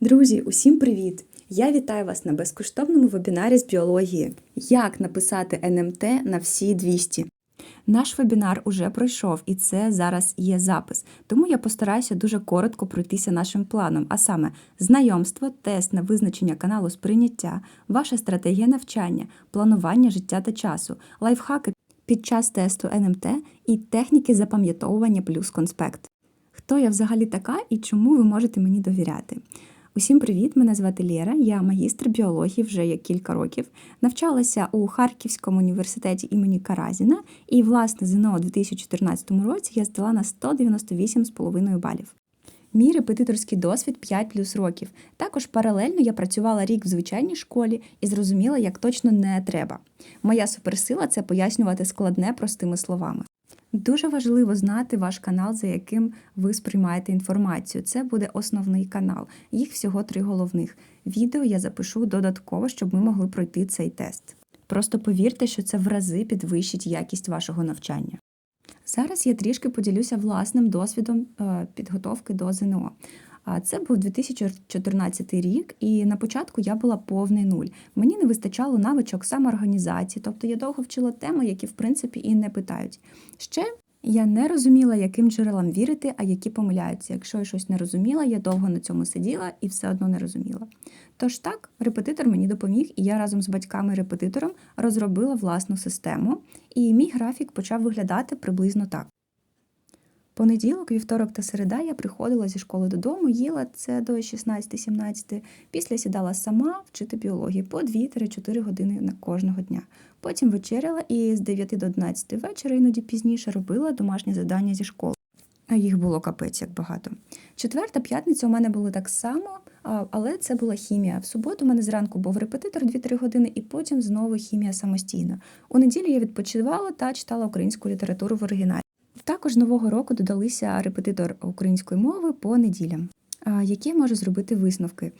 Друзі, усім привіт! Я вітаю вас на безкоштовному вебінарі з біології. Як написати НМТ на всі 200. Наш вебінар уже пройшов, і це зараз є запис. Тому я постараюся дуже коротко пройтися нашим планом, а саме знайомство, тест на визначення каналу сприйняття, ваша стратегія навчання, планування життя та часу, лайфхаки під час тесту НМТ і техніки запам'ятовування плюс конспект. Хто я взагалі така і чому ви можете мені довіряти? Усім привіт! Мене звати Лєра, я магістр біології вже є кілька років. Навчалася у Харківському університеті імені Каразіна, і, власне, ЗНО у 2014 році я здала на 198,5 балів. Мій репетиторський досвід 5 плюс років. Також паралельно я працювала рік в звичайній школі і зрозуміла, як точно не треба. Моя суперсила це пояснювати складне простими словами. Дуже важливо знати ваш канал, за яким ви сприймаєте інформацію. Це буде основний канал. Їх всього три головних. Відео я запишу додатково, щоб ми могли пройти цей тест. Просто повірте, що це в рази підвищить якість вашого навчання. Зараз я трішки поділюся власним досвідом е, підготовки до ЗНО. А Це був 2014 рік, і на початку я була повний нуль. Мені не вистачало навичок самоорганізації, тобто я довго вчила теми, які в принципі і не питають. Ще я не розуміла, яким джерелам вірити, а які помиляються. Якщо я щось не розуміла, я довго на цьому сиділа і все одно не розуміла. Тож так, репетитор мені допоміг, і я разом з батьками-репетитором розробила власну систему, і мій графік почав виглядати приблизно так. Понеділок, вівторок та середа я приходила зі школи додому, їла це до 16-17, після сідала сама вчити біологію по 2-4 години на кожного дня. Потім вечеряла і з 9 до 11 вечора, іноді пізніше, робила домашні завдання зі школи. А їх було капець як багато. Четверта п'ятниця у мене було так само, але це була хімія. В суботу у мене зранку був репетитор 2-3 години, і потім знову хімія самостійно. У неділю я відпочивала та читала українську літературу в оригіналі. Також нового року додалися репетитор української мови по неділям. Які я можу зробити висновки?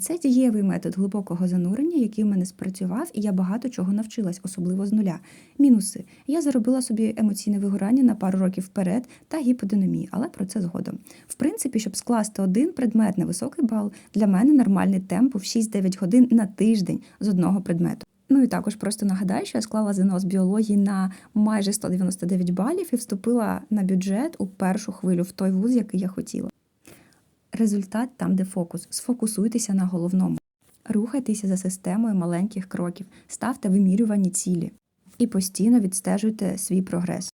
Це дієвий метод глибокого занурення, який в мене спрацював, і я багато чого навчилась, особливо з нуля. Мінуси. Я заробила собі емоційне вигорання на пару років вперед та гіподинамію, але про це згодом. В принципі, щоб скласти один предмет на високий бал, для мене нормальний темп в 6-9 годин на тиждень з одного предмету. Ну і також просто нагадаю, що я склала ЗНО з біології на майже 199 балів і вступила на бюджет у першу хвилю в той вуз, який я хотіла. Результат там, де фокус. Сфокусуйтеся на головному. Рухайтеся за системою маленьких кроків, ставте вимірювані цілі і постійно відстежуйте свій прогрес.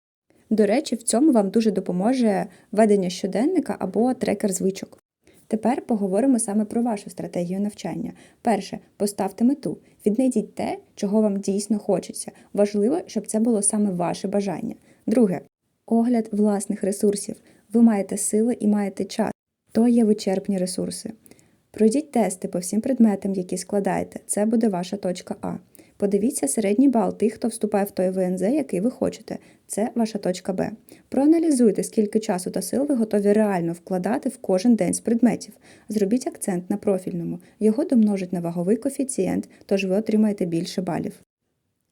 До речі, в цьому вам дуже допоможе ведення щоденника або трекер звичок. Тепер поговоримо саме про вашу стратегію навчання. Перше, поставте мету. Віднайдіть те, чого вам дійсно хочеться. Важливо, щоб це було саме ваше бажання. Друге огляд власних ресурсів. Ви маєте сили і маєте час. То є вичерпні ресурси. Пройдіть тести по всім предметам, які складаєте. Це буде ваша точка А. Подивіться середній бал тих, хто вступає в той ВНЗ, який ви хочете. Це ваша точка Б. Проаналізуйте, скільки часу та сил ви готові реально вкладати в кожен день з предметів. Зробіть акцент на профільному. Його домножить на ваговий коефіцієнт, тож ви отримаєте більше балів.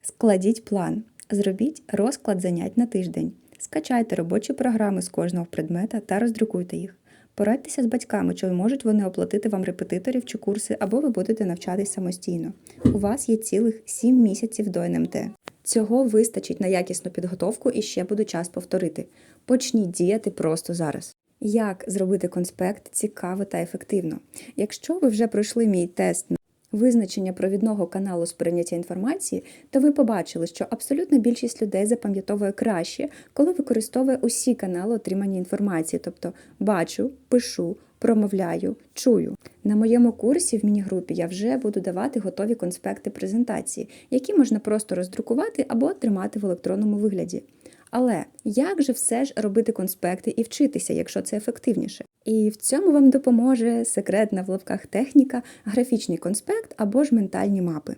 Складіть план. Зробіть розклад занять на тиждень. Скачайте робочі програми з кожного предмета та роздрукуйте їх. Порадьтеся з батьками, чи можуть вони оплатити вам репетиторів чи курси, або ви будете навчатись самостійно. У вас є цілих 7 місяців до НМТ. Цього вистачить на якісну підготовку і ще буде час повторити. Почніть діяти просто зараз. Як зробити конспект цікаво та ефективно? Якщо ви вже пройшли мій тест на визначення провідного каналу сприйняття інформації, то ви побачили, що абсолютна більшість людей запам'ятовує краще, коли використовує усі канали отримання інформації, тобто бачу, пишу, промовляю, чую. На моєму курсі в міні-групі я вже буду давати готові конспекти презентації, які можна просто роздрукувати або тримати в електронному вигляді. Але як же все ж робити конспекти і вчитися, якщо це ефективніше? І в цьому вам допоможе секретна в лапках техніка, графічний конспект або ж ментальні мапи.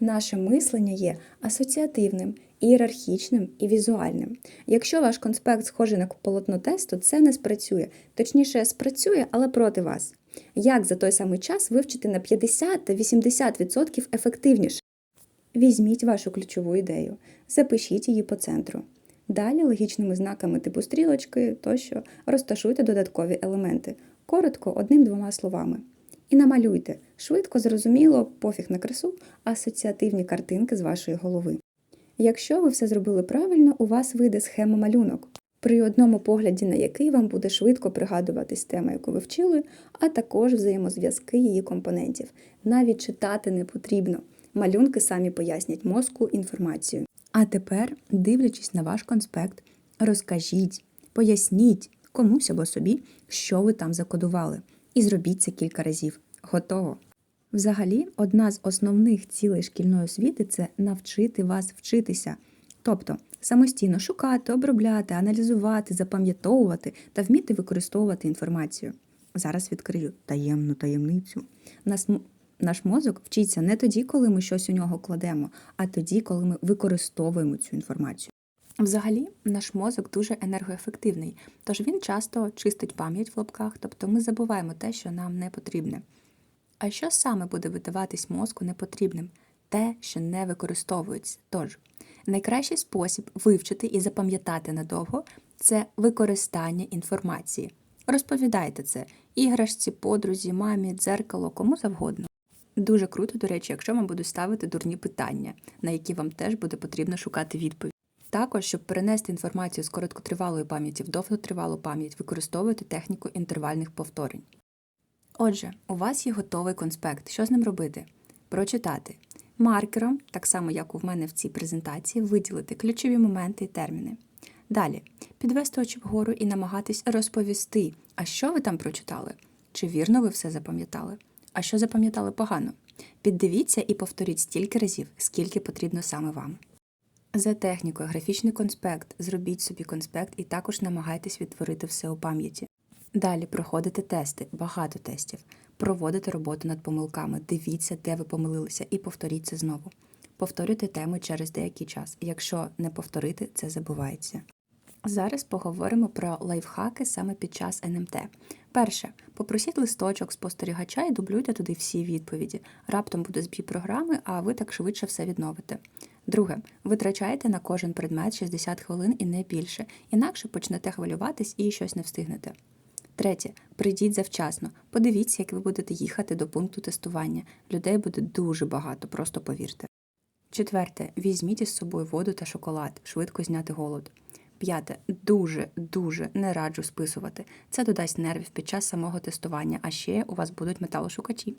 Наше мислення є асоціативним, ієрархічним і візуальним. Якщо ваш конспект схожий на полотно тесту, це не спрацює, точніше, спрацює, але проти вас. Як за той самий час вивчити на 50 та 80% ефективніше? Візьміть вашу ключову ідею, запишіть її по центру. Далі логічними знаками типу стрілочки тощо розташуйте додаткові елементи. Коротко, одним-двома словами. і намалюйте швидко, зрозуміло, пофіг на красу, асоціативні картинки з вашої голови. Якщо ви все зробили правильно, у вас вийде схема малюнок, при одному погляді на який вам буде швидко пригадуватись тема, яку ви вчили, а також взаємозв'язки її компонентів. Навіть читати не потрібно. Малюнки самі пояснять мозку інформацію. А тепер, дивлячись на ваш конспект, розкажіть, поясніть комусь або собі, що ви там закодували, і зробіть це кілька разів. Готово. Взагалі, одна з основних цілей шкільної освіти це навчити вас вчитися, тобто самостійно шукати, обробляти, аналізувати, запам'ятовувати та вміти використовувати інформацію. Зараз відкрию таємну таємницю. Нас наш мозок вчиться не тоді, коли ми щось у нього кладемо, а тоді, коли ми використовуємо цю інформацію. Взагалі, наш мозок дуже енергоефективний, тож він часто чистить пам'ять в лапках, тобто ми забуваємо те, що нам не потрібне. А що саме буде видаватись мозку непотрібним? Те, що не використовується. Тож, найкращий спосіб вивчити і запам'ятати надовго це використання інформації. Розповідайте це іграшці, подрузі, мамі, дзеркало, кому завгодно. Дуже круто, до речі, якщо вам будуть ставити дурні питання, на які вам теж буде потрібно шукати відповідь. Також, щоб перенести інформацію з короткотривалої пам'яті в довготривалу пам'ять, використовуйте техніку інтервальних повторень. Отже, у вас є готовий конспект. Що з ним робити? Прочитати. Маркером, так само як у мене в цій презентації, виділити ключові моменти і терміни. Далі підвести очі вгору і намагатись розповісти, а що ви там прочитали? Чи вірно ви все запам'ятали? А що запам'ятали погано? Піддивіться і повторіть стільки разів, скільки потрібно саме вам. За технікою, графічний конспект, зробіть собі конспект і також намагайтесь відтворити все у пам'яті. Далі проходите тести, багато тестів, проводите роботу над помилками, дивіться, де ви помилилися, і повторіть це знову. Повторюйте теми через деякий час. Якщо не повторити, це забувається. Зараз поговоримо про лайфхаки саме під час НМТ. Перше, попросіть листочок спостерігача і дублюйте туди всі відповіді. Раптом буде збій програми, а ви так швидше все відновите. Друге, витрачайте на кожен предмет 60 хвилин і не більше, інакше почнете хвилюватись і щось не встигнете. Третє, прийдіть завчасно. Подивіться, як ви будете їхати до пункту тестування. Людей буде дуже багато, просто повірте. Четверте, візьміть із собою воду та шоколад, швидко зняти голод. П'яте, дуже, дуже не раджу списувати. Це додасть нервів під час самого тестування, а ще у вас будуть металошукачі.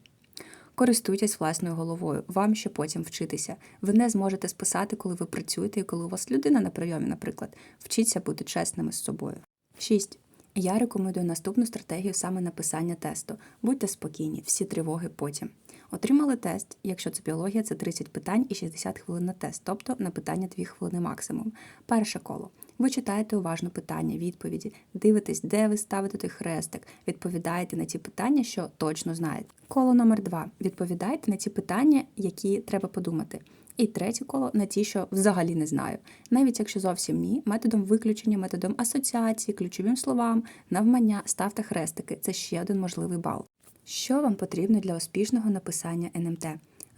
Користуйтесь власною головою, вам ще потім вчитися. Ви не зможете списати, коли ви працюєте і коли у вас людина на прийомі, наприклад. Вчіться бути чесними з собою. 6. Я рекомендую наступну стратегію саме написання тесту. Будьте спокійні, всі тривоги потім. Отримали тест, якщо це біологія, це 30 питань і 60 хвилин на тест, тобто на питання 2 хвилини максимум. Перше коло. Ви читаєте уважно питання, відповіді, дивитесь, де ви ставите той хрестик, відповідаєте на ті питання, що точно знаєте. Коло номер 2. Відповідайте на ті питання, які треба подумати. І третє коло на ті, що взагалі не знаю. Навіть якщо зовсім ні, методом виключення, методом асоціації, ключовим словам, навмання, ставте хрестики. Це ще один можливий бал. Що вам потрібно для успішного написання НМТ?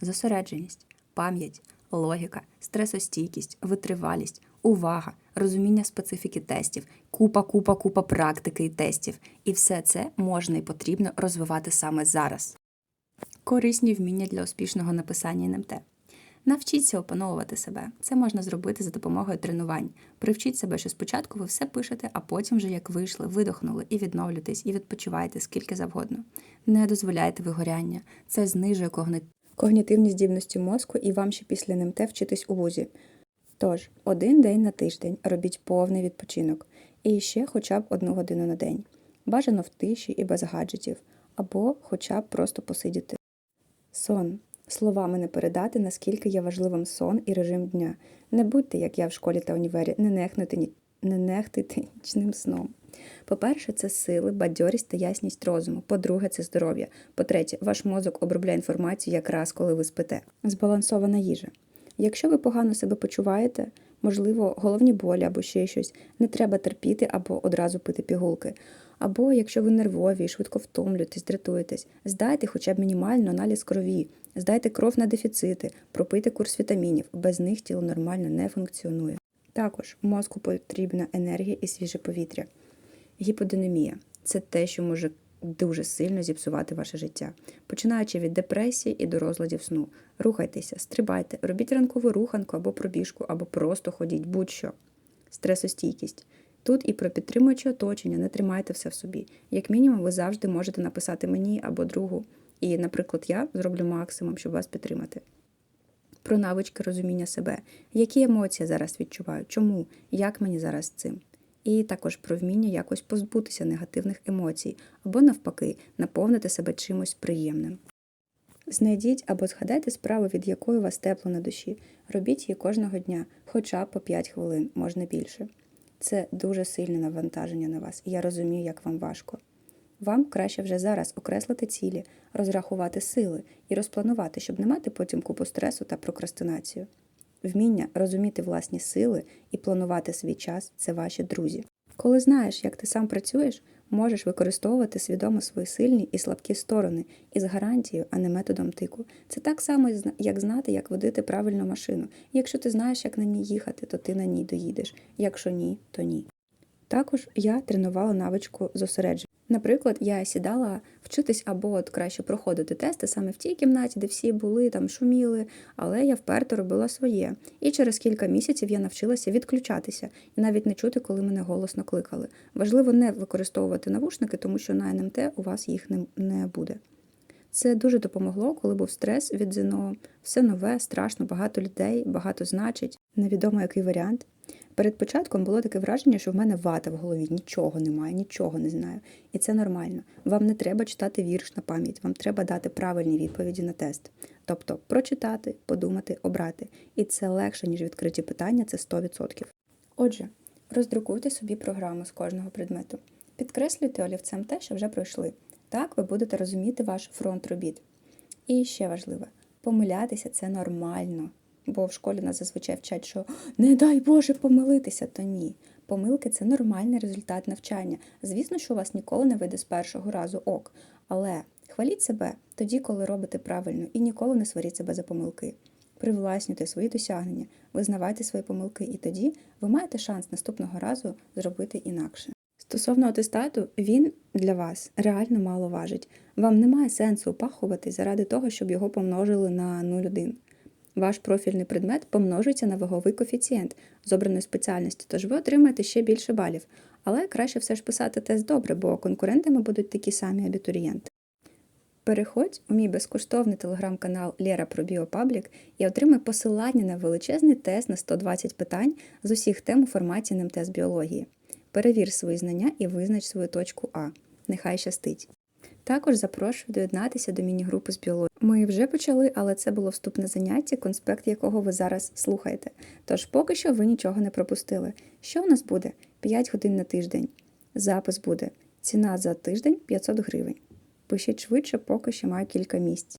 Зосередженість, пам'ять, логіка, стресостійкість, витривалість, увага, розуміння специфіки тестів, купа, купа, купа практики і тестів. І все це можна і потрібно розвивати саме зараз. Корисні вміння для успішного написання НМТ. Навчіться опановувати себе. Це можна зробити за допомогою тренувань. Привчіть себе, що спочатку ви все пишете, а потім вже як вийшли, видохнули і відновлюєтесь, і відпочиваєте скільки завгодно. Не дозволяйте вигоряння. Це знижує когнітивні здібності мозку і вам ще після НМТ вчитись у вузі. Тож, один день на тиждень робіть повний відпочинок. І ще хоча б одну годину на день. Бажано в тиші і без гаджетів, або хоча б просто посидіти. Сон. Словами не передати, наскільки є важливим сон і режим дня. Не будьте, як я в школі та універі, не нехнете, ні... не нехтите нічним сном. По-перше, це сили, бадьорість та ясність розуму. По-друге, це здоров'я. По-третє, ваш мозок обробляє інформацію якраз коли ви спите. Збалансована їжа. Якщо ви погано себе почуваєте, можливо, головні болі або ще щось, не треба терпіти або одразу пити пігулки. Або якщо ви нервові, швидко втомлюєтесь, дратуєтесь, здайте хоча б мінімально аналіз крові, здайте кров на дефіцити, пропийте курс вітамінів. Без них тіло нормально не функціонує. Також мозку потрібна енергія і свіже повітря. Гіподинамія це те, що може дуже сильно зіпсувати ваше життя, починаючи від депресії і до розладів сну. Рухайтеся, стрибайте, робіть ранкову руханку або пробіжку, або просто ходіть, будь-що. Стресостійкість. Тут і про підтримуюче оточення, не тримайте все в собі. Як мінімум, ви завжди можете написати мені або другу. І, наприклад, я зроблю максимум, щоб вас підтримати. Про навички розуміння себе, які емоції зараз відчуваю, чому, як мені зараз з цим. І також про вміння якось позбутися негативних емоцій, або навпаки, наповнити себе чимось приємним. Знайдіть або згадайте справу, від якої вас тепло на душі. Робіть її кожного дня, хоча б по 5 хвилин, можна більше. Це дуже сильне навантаження на вас, і я розумію, як вам важко. Вам краще вже зараз окреслити цілі, розрахувати сили і розпланувати, щоб не мати потім купу стресу та прокрастинацію. Вміння розуміти власні сили і планувати свій час це ваші друзі. Коли знаєш, як ти сам працюєш, можеш використовувати свідомо свої сильні і слабкі сторони із гарантією, а не методом тику. Це так само, як знати, як водити правильну машину. Якщо ти знаєш, як на ній їхати, то ти на ній доїдеш. Якщо ні, то ні. Також я тренувала навичку зосередження. Наприклад, я сідала вчитись або от краще проходити тести саме в тій кімнаті, де всі були, там шуміли, але я вперто робила своє. І через кілька місяців я навчилася відключатися і навіть не чути, коли мене голосно кликали. Важливо не використовувати навушники, тому що на НМТ у вас їх не, буде. Це дуже допомогло, коли був стрес від ЗНО. Все нове, страшно, багато людей, багато значить, невідомо який варіант. Перед початком було таке враження, що в мене вата в голові, нічого немає, нічого не знаю. І це нормально. Вам не треба читати вірш на пам'ять, вам треба дати правильні відповіді на тест. Тобто прочитати, подумати, обрати. І це легше, ніж відкриті питання, це 100%. Отже, роздрукуйте собі програму з кожного предмету. Підкреслюйте олівцем те, що вже пройшли. Так ви будете розуміти ваш фронт робіт. І ще важливе, помилятися це нормально. Бо в школі нас зазвичай вчать, що не дай Боже помилитися, то ні. Помилки це нормальний результат навчання. Звісно, що у вас ніколи не вийде з першого разу ок. Але хваліть себе тоді, коли робите правильно, і ніколи не сваріть себе за помилки. Привласнюйте свої досягнення, визнавайте свої помилки, і тоді ви маєте шанс наступного разу зробити інакше. Стосовно атестату, він для вас реально мало важить. Вам немає сенсу опахувати заради того, щоб його помножили на 0,1. Ваш профільний предмет помножується на ваговий коефіцієнт з обраної спеціальності, тож ви отримаєте ще більше балів. Але краще все ж писати тест добре, бо конкурентами будуть такі самі абітурієнти. Переходь у мій безкоштовний телеграм-канал Лєра про Біопаблік і отримай посилання на величезний тест на 120 питань з усіх тем у форматі НМТ з біології. Перевір свої знання і визнач свою точку А. Нехай щастить. Також запрошую доєднатися до міні-групи з біології. Ми вже почали, але це було вступне заняття, конспект якого ви зараз слухаєте. Тож поки що ви нічого не пропустили. Що у нас буде? 5 годин на тиждень. Запис буде. Ціна за тиждень 500 гривень. Пишіть швидше, поки ще маю кілька місць.